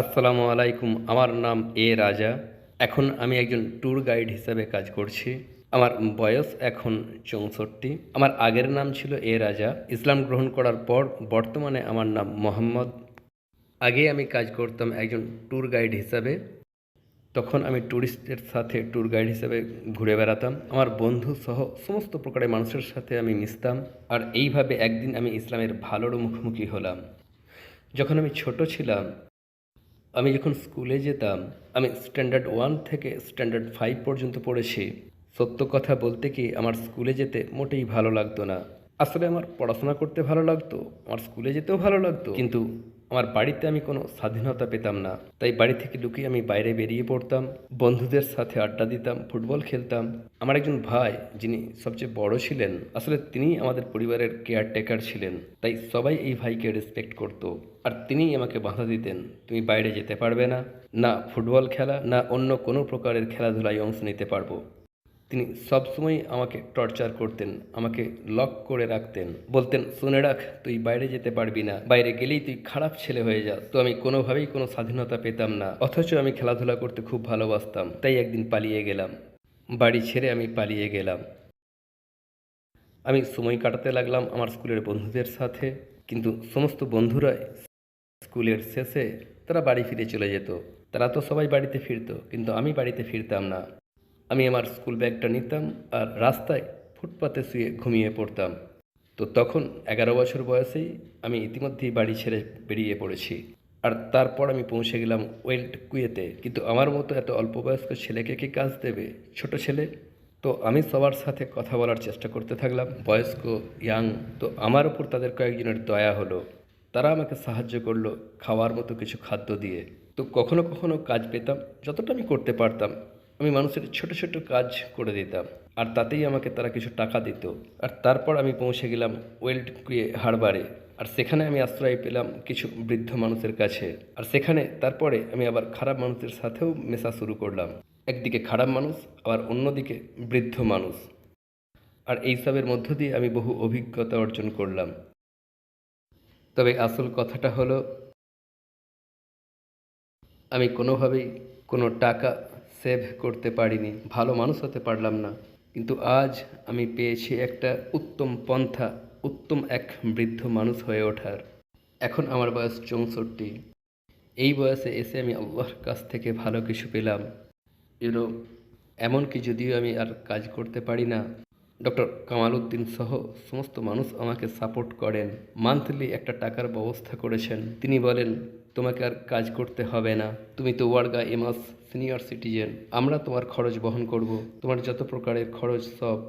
আসসালামু আলাইকুম, আমার নাম এ রাজা। এখন আমি একজন ট্যুর গাইড হিসাবে কাজ করছি। আমার বয়স এখন চৌষট্টি। আমার আগের নাম ছিল এ রাজা। ইসলাম গ্রহণ করার পর বর্তমানে আমার নাম মোহাম্মদ। আগে আমি কাজ করতাম একজন ট্যুর গাইড হিসাবে। তখন আমি ট্যুরিস্টের সাথে ট্যুর গাইড হিসেবে ঘুরে বেড়াতাম। আমার বন্ধু সহ সমস্ত প্রকারের মানুষের সাথে আমি মিশতাম। আর এইভাবে একদিন আমি ইসলামের ভালোর মুখোমুখি হলাম। যখন আমি ছোট ছিলাম আমি যখন স্কুলে যেতাম, আমি স্ট্যান্ডার্ড ওয়ান থেকে স্ট্যান্ডার্ড ফাইভ পর্যন্ত পড়েছি। সত্য কথা বলতে কি আমার স্কুলে যেতে মোটেই ভালো লাগতো না। আসলে আমার পড়াশোনা করতে ভালো লাগতো, আমার স্কুলে যেতেও ভালো লাগতো। কিন্তু আমার বাড়িতে আমি কোনো স্বাধীনতা পেতাম না। তাই বাড়ি থেকে লুকিয়ে আমি বাইরে বেরিয়ে পড়তাম, বন্ধুদের সাথে আড্ডা দিতাম, ফুটবল খেলতাম। আমার একজন ভাই, যিনি সবচেয়ে বড় ছিলেন, আসলে তিনি আমাদের পরিবারের কেয়ারটেকার ছিলেন। তাই সবাই এই ভাইকে রেসপেক্ট করত। আর তিনিই আমাকে বাধা দিতেন, তুমি বাইরে যেতে পারবে না না ফুটবল খেলা, না অন্য কোনো প্রকারের খেলাধুলায় অংশ নিতে পারব। তিনি সবসময় আমাকে টর্চার করতেন, আমাকে লক করে রাখতেন। বলতেন, শুনে রাখ, তুই বাইরে যেতে পারবি না। বাইরে গেলেই তুই খারাপ ছেলে হয়ে যা। তো আমি কোনোভাবেই কোনো স্বাধীনতা পেতাম না। অথচ আমি খেলাধুলা করতে খুব ভালোবাসতাম। তাই একদিন পালিয়ে গেলাম। বাড়ি ছেড়ে আমি পালিয়ে গেলাম। আমি সময় কাটাতে লাগলাম আমার স্কুলের বন্ধুদের সাথে। কিন্তু সমস্ত বন্ধুরাই স্কুলের শেষে তারা বাড়ি ফিরে চলে যেত। তারা তো সবাই বাড়িতে ফিরত, কিন্তু আমি বাড়িতে ফিরতাম না। আমি আমার স্কুল ব্যাগটা নিতাম আর রাস্তায় ফুটপাতে শুয়ে ঘুমিয়ে পড়তাম। তো তখন এগারো বছর বয়সেই আমি ইতিমধ্যেই বাড়ি ছেড়ে বেরিয়ে পড়েছি। আর তারপর আমি পৌঁছে গেলাম ওয়েল্ট কুয়েতে। কিন্তু আমার মতো এত অল্প বয়স্ক ছেলেকে কি কাজ দেবে? ছোট ছেলে? তো আমি সবার সাথে কথা বলার চেষ্টা করতে থাকলাম, বয়স্ক, ইয়াং। তো আমার উপর তাদের কয়েকজনের দয়া হলো। তারা আমাকে সাহায্য করল খাওয়ার মতো কিছু খাদ্য দিয়ে। তো কখনো কখনো কাজ পেতাম, যতটা আমি করতে পারতাম। আমি মানুষের ছোট ছোট কাজ করে দিতাম। আর তাতেই আমাকে তারা কিছু টাকা দিত। আর তারপর আমি পৌঁছে গেলাম ওয়েল্ড কুয়ে হারবারে। আর সেখানে আমি আশ্রয় পেলাম কিছু বৃদ্ধ মানুষের কাছে। আর সেখানে তারপরে আমি আবার খারাপ মানুষের সাথেও মেশা শুরু করলাম। একদিকে খারাপ মানুষ, আবার অন্যদিকে বৃদ্ধ মানুষ। আর এইসবের মধ্য দিয়ে আমি বহু অভিজ্ঞতা অর্জন করলাম। তবে আসল কথাটা হলো, আমি কোনোভাবেই কোনো টাকা সেভ করতে পারিনি, ভালো মানুষ হতে পারলাম না। কিন্তু আজ আমি পেয়েছি একটা উত্তম পন্থা, উত্তম এক বৃদ্ধ মানুষ হয়ে ওঠার। এখন আমার বয়স চৌষট্টি। এই বয়সে এসে আমি আল্লাহর কাছ থেকে ভালো কিছু পেলাম। ইউনো এমনকি যদিও আমি আর কাজ করতে পারি না। ডক্টর কামাল উদ্দিন সহ সমস্ত মানুষ আমাকে সাপোর্ট করেন। মান্থলি একটা টাকার ব্যবস্থা করেছেন। তিনি বলেন তোমাকে আর কাজ করতে হবে না। তুমি তো ওয়ার্গা এমাস সিনিয়র সিটিজেন। আমরা তোমার খরচ বহন করব। তোমার যত প্রকারের খরচ সব।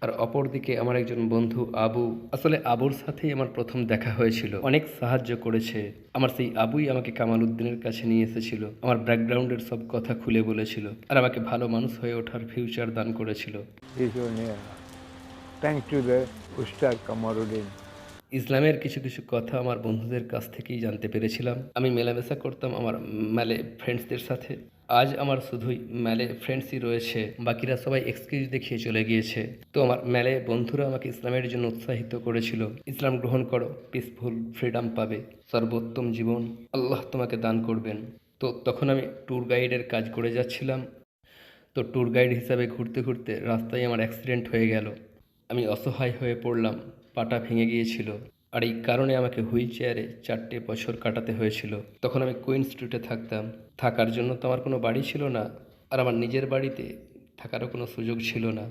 আর অপরদিকে আমার একজন বন্ধু আবু, আসলে আবুর সাথেই আমার প্রথম দেখা হয়েছিল। অনেক সাহায্য করেছে। আমার সেই আবুই আমাকে কামাল উদ্দিনের কাছে নিয়ে এসেছিল। আমার ব্যাকগ্রাউন্ডের সব কথা খুলে বলেছিল। আর আমাকে ভালো মানুষ হয়ে ওঠার ফিউচার দান করেছিল। To the Ustad Kamaruddin. ইসলামের কিছু কিছু কথা আমার বন্ধুদের কাছ থেকেই জানতে পেরেছিলাম। আমি মেলামেশা করতাম আমার মেলে ফ্রেন্ডসদের সাথে। আজ আমার শুধুই মেলে ফ্রেন্ডসই রয়েছে, বাকিরা সবাই এক্সকিউজ দেখিয়ে চলে গিয়েছে। তো আমার মেলে বন্ধুরা আমাকে ইসলামের জন্য উৎসাহিত করেছিল। ইসলাম গ্রহণ করো পিসফুল ফ্রিডম পাবে, সর্বোত্তম জীবন আল্লাহ তোমাকে দান করবেন। তো তখন আমি ট্যুর গাইডের কাজ করে যাচ্ছিলাম। তো ট্যুর গাইড হিসাবে ঘুরতে ঘুরতে রাস্তায় আমার অ্যাক্সিডেন্ট হয়ে গেল। আমি অসহায় হয়ে পড়লাম। পাটা ভেঙে গিয়েছিল। আর এই কারণে আমাকে হুইল চেয়ারে চারটে বছর কাটাতে হয়েছিল। তখন আমি কুইন স্ট্রিটে থাকতাম। থাকার জন্য তো আমার কোনো বাড়ি ছিল না। আর আমার নিজের বাড়িতে থাকারও কোনো সুযোগ ছিল না।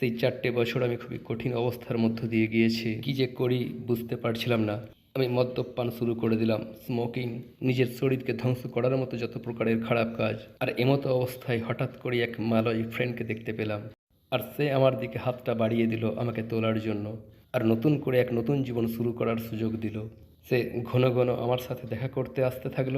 সেই চারটে বছর আমি খুবই কঠিন অবস্থার মধ্য দিয়ে গিয়েছি। কি যে করি বুঝতে পারছিলাম না। আমি মদ্যপান শুরু করে দিলাম। স্মোকিং, নিজের শরীরকে ধ্বংস করার মতো যত প্রকারের খারাপ কাজ। আর এমতো অবস্থায় হঠাৎ করে এক মালয় ফ্রেন্ডকে দেখতে পেলাম। আর সে আমার দিকে হাতটা বাড়িয়ে দিল আমাকে তোলার জন্য। আর নতুন করে এক নতুন জীবন শুরু করার সুযোগ দিল সে ঘন ঘন আমার সাথে দেখা করতে আসতে থাকল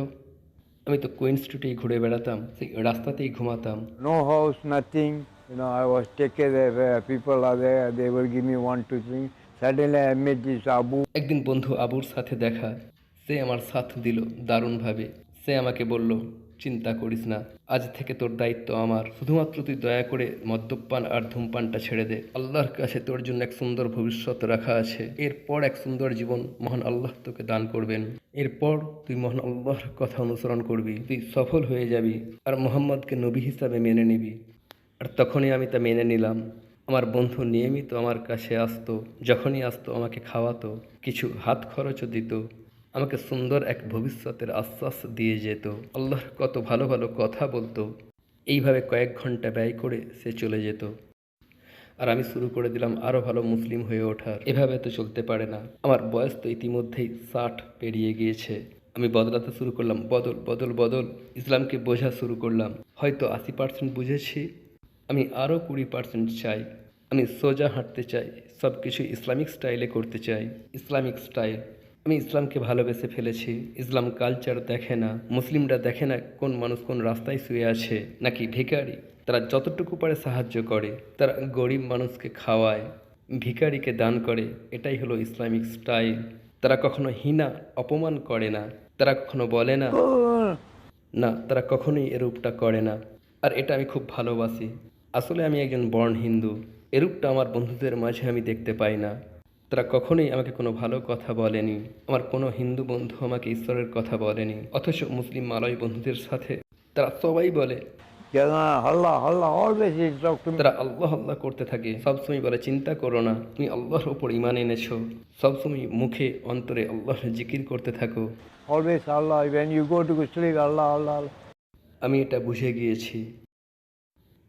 আমি তো কুইন স্ট্রিটেই ঘুরে বেড়াতাম সেই রাস্তাতেই ঘুমাতাম no house nothing. You know, I was take care. Uh, people are there. They will give me one, two things. Suddenly, I met this Abu. একদিন বন্ধু আবুর সাথে দেখা সে আমার সাথ দিল দারুণভাবে সে আমাকে বলল চিন্তা করিস না। আজ থেকে তোর দায়িত্ব আমার। শুধুমাত্র তুই দয়া করে মদ্যপান আর ধূমপানটা ছেড়ে দে। আল্লাহর কাছে তোর জন্য এক সুন্দর ভবিষ্যৎ রাখা আছে। এরপর এক সুন্দর জীবন মহান আল্লাহ তোকে দান করবেন। এরপর তুই মহান আল্লাহর কথা অনুসরণ করবি। তুই সফল হয়ে যাবি আর মোহাম্মদকে নবী হিসাবে মেনে নিবি। আর তখনই আমি তা মেনে নিলাম। আমার বন্ধু নিয়মিত আমার কাছে আসতো, যখনই আসতো আমাকে খাওয়াতো, কিছু হাত খরচও দিত। আমাকে সুন্দর এক ভবিষ্যতের আশ্বাস দিয়ে যেত। আল্লাহর কত ভালো ভালো কথা বলতো, এইভাবে কয়েক ঘণ্টা ব্যয় করে সে চলে যেত। আর আমি শুরু করে দিলাম আরও ভালো মুসলিম হয়ে ওঠার। এভাবে তো চলতে পারে না। আমার বয়স তো ইতিমধ্যেই ষাট পেরিয়ে গিয়েছে। আমি বদলাতে শুরু করলাম, বদল বদল বদল। ইসলামকে বোঝা শুরু করলাম। হয়তো আশি পার্সেন্ট বুঝেছি। আমি আরও কুড়ি পার্সেন্ট চাই। আমি সোজা হাঁটতে চাই। সব কিছু ইসলামিক স্টাইলে করতে চাই। Islamic style. আমি ইসলামকে ভালোবেসে ফেলেছি। ইসলাম কালচার দেখে না, মুসলিমরা দেখে না কোন মানুষ কোন রাস্তায় শুয়ে আছে, নাকি ভিখারি। তারা যতটুকু পারে সাহায্য করে, তারা গরিব মানুষকে খাওয়ায়, ভিখারিকে দান করে, এটাই হলো ইসলামিক স্টাইল। তারা কখনো হীনা, অপমান করে না, তারা কখনো বলে না না, তারা কখনোই এরূপটা করে না। আর এটা আমি খুব ভালোবাসি। আসলে আমি একজন বর্ণ হিন্দু। এরূপটা আমার বন্ধুদের মাঝে আমি দেখতে পাই না। তারা কখনোই আমাকে কোনো ভালো কথা বলেনি। আমার কোনো হিন্দু বন্ধু আমাকে ঈশ্বরের কথা বলেনি অথচ মুসলিম মালয় বন্ধুদের সাথে তারা সবাই বলে. তারা আল্লাহ আল্লাহ করতে থাকে। সবসময় বলে চিন্তা করো না তুমি আল্লাহর ওপর ইমান এনেছো। সবসময় মুখে অন্তরে আল্লাহর জিকির করতে থাকো। To sleep, Allah, Allah, Allah. আমি এটা বুঝে গিয়েছি।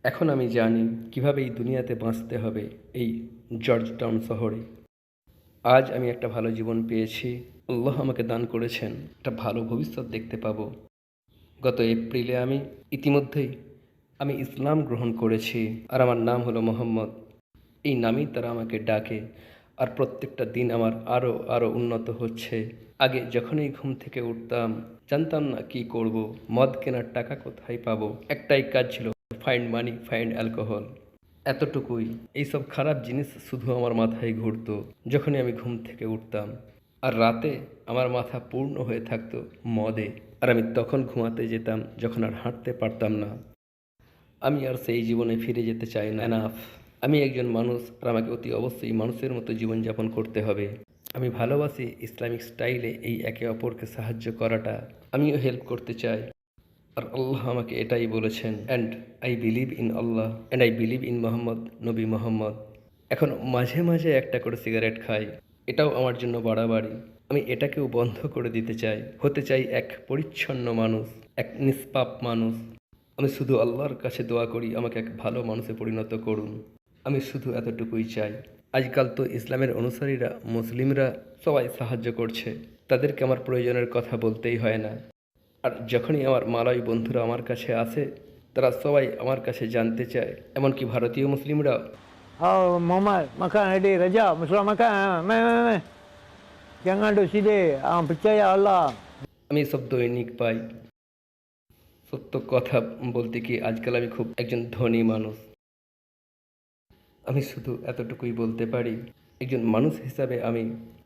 এখন আমি জানি কীভাবে এই দুনিয়াতে বাঁচতে হবে এই জর্জ টাউন শহরে। আজ আমি একটা ভালো জীবন পেয়েছি। আল্লাহ আমাকে দান করেছেন, একটা ভালো ভবিষ্যৎ দেখতে পাবো। গত এপ্রিলে আমি ইতিমধ্যেই আমি ইসলাম গ্রহণ করেছি আর আমার নাম হলো মোহাম্মদ। এই নামেই তারা আমাকে ডাকে আর প্রত্যেকটা দিন আমার আরও আরও উন্নত হচ্ছে। আগে যখনই ঘুম থেকে উঠতাম, জানতাম না কি করব, মদ কেনার টাকা কোথায় পাবো? একটাই কাজ ছিল ফাইন্ড মানি ফাইন্ড অ্যালকোহল এতটুকুই। এইসব খারাপ জিনিস শুধু আমার মাথায় ঘুরত, যখনই আমি ঘুম থেকে উঠতাম। আর রাতে আমার মাথা পূর্ণ হয়ে থাকতো মদে। আর আমি তখন ঘুমাতে যেতাম, যখন আর হাঁটতে পারতাম না। আমি আর সেই জীবনে ফিরে যেতে চাই না। এনাফ আমি একজন মানুষ, আর আমাকে অতি অবশ্যই মানুষের মতো জীবনযাপন করতে হবে। আমি ভালোবাসি ইসলামিক স্টাইলে এই একে অপরকে সাহায্য করাটা। আমিও হেল্প করতে চাই। আর আল্লাহ আমাকে এটাই বলেছেন and I believe in Allah and I believe in Muhammad, নবী মোহাম্মদ। এখন মাঝে মাঝে একটা করে সিগারেট খাই, এটাও আমার জন্য বাড়াবাড়ি। আমি এটাকেও বন্ধ করে দিতে চাই, হতে চাই এক পরিচ্ছন্ন মানুষ, এক নিষ্পাপ মানুষ। আমি শুধু আল্লাহর কাছে দোয়া করি, আমাকে এক ভালো মানুষে পরিণত করুন। আমি শুধু এতটুকুই চাই। আজকাল তো ইসলামের অনুসারীরা, মুসলিমরা সবাই সাহায্য করছে। তাদেরকে আমার প্রয়োজনের কথা বলতেই হয় না। আর যখনই আমার মালয় বন্ধুরা আমার কাছে আসে তারা সবাই আমার কাছে জানতে চায় এমনকি ভারতীয় মুসলিমরা Muhammad, makan ada Raja, Muslim makan. Mai, mai, mai. Jangan duk sini. Ah, percaya Allah. আমি সব দৈনিক পাই সত্য কথা বলতে কি আজকাল আমি খুব একজন ধনী মানুষ আমি শুধু এতটুকুই বলতে পারি একজন মানুষ হিসাবে আমি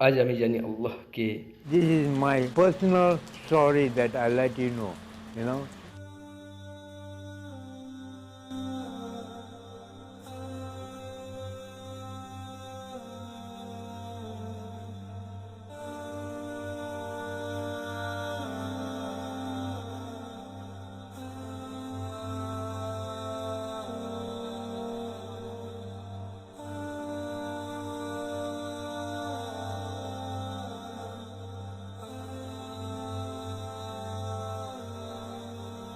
আজ আমি জানি আল্লাহকে This is my personal story that I let you know. You know,